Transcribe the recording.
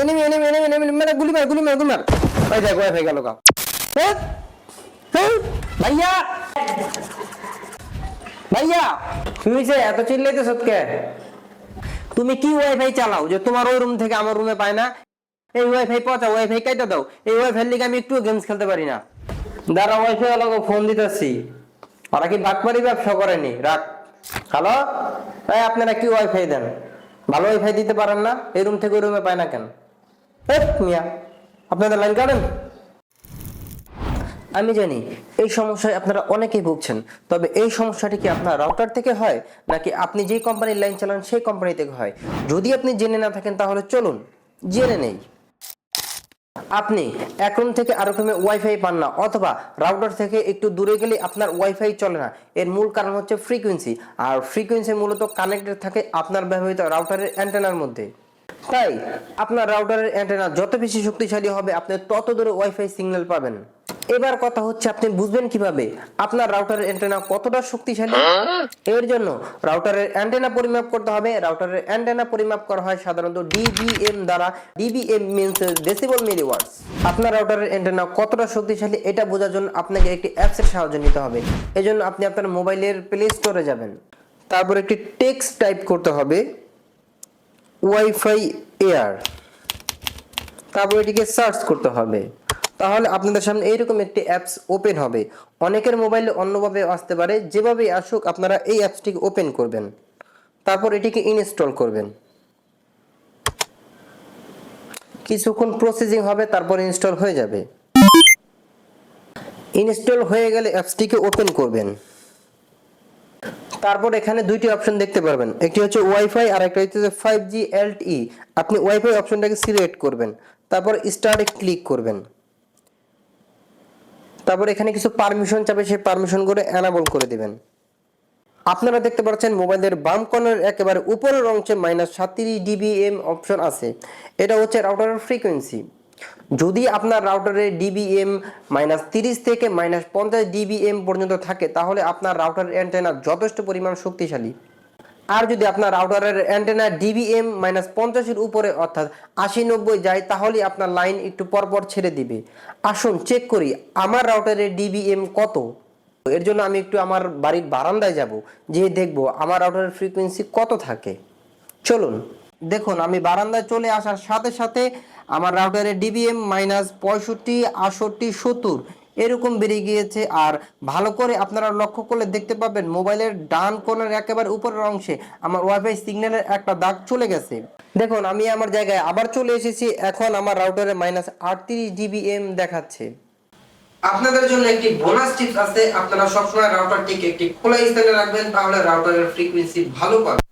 Enemy enemy enemy enemy মেরে গুলি মার গুলি মার গুলি মার। ভাই, দেখ ওয়াইফাই গেল কা হ্যাঁ? হ্যাঁ? ভাইয়া! ভাইয়া! কি হয়েছে এত চিল্লাইতে সত্যি তুমি কি ওয়াইফাই চালাও যে তোমার ওই রুম থেকে আমার রুমে পায় না? এই ওয়াইফাই পচা ওয়াইফাই কাইটা দাও। এই ওয়াইফাই লিগে আমি একটু গেমস খেলতে পারি না। দাঁড়া ওয়াইফাই ওয়ালাকে ফোন দিতেছি। ওরা কি বাটপারি ব্যবসা করেনি? রাখ। হ্যালো? এই আপনারা কি ওয়াইফাই দেন। ভালো ওয়াইফাই দিতে পারেন না? এই রুম থেকে ওই রুমে পায় না কেন? মিয়া। আপনাদের লাইন কাটেন আমি জানি এই সমস্যায় আপনারা অনেকেই ভুগছেন, তবে এই সমস্যাটি কি আপনার রাউটার থেকে হয়, নাকি আপনি যেই কোম্পানির লাইন চালান সেই কোম্পানি থেকে হয়? যদি আপনি জেনে না থাকেন, তাহলে চলুন, জেনে নেই। আপনি এক রুম থেকে আরেক রুমে ওয়াইফাই পান না, অথবা রাউটার থেকে একটু দূরে গেলে আপনার ওয়াইফাই চলে না। এর মূল কারণ হচ্ছে ফ্রিকোয়েন্সি আর ফ্রিকোয়েন্সি মূলত কানেক্টেড থাকে আপনার ব্যবহৃত রাউটারের অ্যান্টেনার মধ্যে। তাই আপনার রাউটারের অ্যান্টেনা যত বেশি শক্তিশালী হবে, আপনি তত দূরে ওয়াইফাই সিগন্যাল পাবেন। এবার কথা হচ্ছে, আপনি বুঝবেন কীভাবে আপনার রাউটারের অ্যান্টেনা কতটা শক্তিশালী? এর জন্য রাউটারের অ্যান্টেনা পরিমাপ করতে হবে। রাউটারের অ্যান্টেনা পরিমাপ করা হয় সাধারণত ডিবিএম দ্বারা। ডিবিএম মিনস ডেসিবল মিলিওয়াটস আপনার রাউটারের অ্যান্টেনা কতটা শক্তিশালী, এটা বোঝার জন্য আপনাকে একটি অ্যাপসের সাহায্য নিতে হবে। এজন্য আপনি আপনার মোবাইলের প্লে স্টোরে যাবেন। তারপর একটি টেক্সট টাইপ করতে হবে। ওয়াইফাই এয়ার তারপর এটিকে সার্চ করতে হবে। তাহলে আপনাদের সামনে এইরকম একটি অ্যাপস ওপেন হবে। অনেকের মোবাইলে অন্যভাবে আসতে পারে। যেভাবে আসুক, আপনারা এই অ্যাপসটিকে ওপেন করবেন। তারপর এটিকে ইনস্টল করবেন। কিছুক্ষণ প্রসেসিং হবে, তারপর ইনস্টল হয়ে যাবে। ইনস্টল হয়ে গেলে অ্যাপসটিকে ওপেন করবেন। তারপর এখানে দুইটি অপশন দেখতে পারবেন। একটি হচ্ছে ওয়াইফাই আর একটা হচ্ছে ফাইভ জি এলটিই আপনি ওয়াইফাই অপশনটাকে সিলেক্ট করবেন। তারপর স্টার্টে ক্লিক করবেন। তারপর এখানে কিছু পারমিশন চাপে সেই পারমিশন করে অ্যানাবল করে দেবেন। আপনারা দেখতে পাচ্ছেন মোবাইলের বাম কর্নার একেবারে উপরের অংশে মাইনাস সাতত্রিশ ডিবিএম অপশন আছে। এটা হচ্ছে রাউটারের ফ্রিকোয়েন্সি যদি আপনার রাউটারে ডিবিএম মাইনাস তিরিশ থেকে মাইনাস পঞ্চাশ ডিবিএম পর্যন্ত থাকে, তাহলে আপনার রাউটারের অ্যান্টেনা যথেষ্ট পরিমাণ শক্তিশালী। আর যদি আপনার রাউটারের অ্যান্টেনা ডিবিএম মাইনাস পঞ্চাশের উপরে, অর্থাৎ আশি নব্বই যায় তাহলে আপনার লাইন একটু পরপর ছেড়ে দিবে। আসুন চেক করি, আমার রাউটারের ডিবিএম কত? এর জন্য আমি একটু আমার বাড়ির বারান্দায় যাব যে দেখব আমার রাউটারের ফ্রিকোয়েন্সি কত থাকে। চলুন, দেখুন, আমি বারান্দায় চলে আসার সাথে সাথে আমার রাউটারের ডিবিএম মাইনাস পঁয়ষট্টি, আটষট্টি, সত্তর, এরকম বেড়ে গিয়েছে। আর ভালো করে আপনারা লক্ষ্য করলে দেখতে পাবেন, মোবাইলের ডান কোণের একেবারে উপরের অংশে আমার ওয়াইফাই সিগন্যালের একটা দাগ চলে গেছে। দেখুন, আমি আমার জায়গায় আবার চলে এসেছি। এখন আমার রাউটারে মাইনাস আটত্রিশ ডিবিএম দেখাচ্ছে। আপনাদের জন্য একটি বোনাস টিপস আছে। আপনারা সবসময় রাউটারটিকে একটি খোলা স্থানে রাখবেন, তাহলে রাউটারের ফ্রিকোয়েন্সি ভালো পাবেন।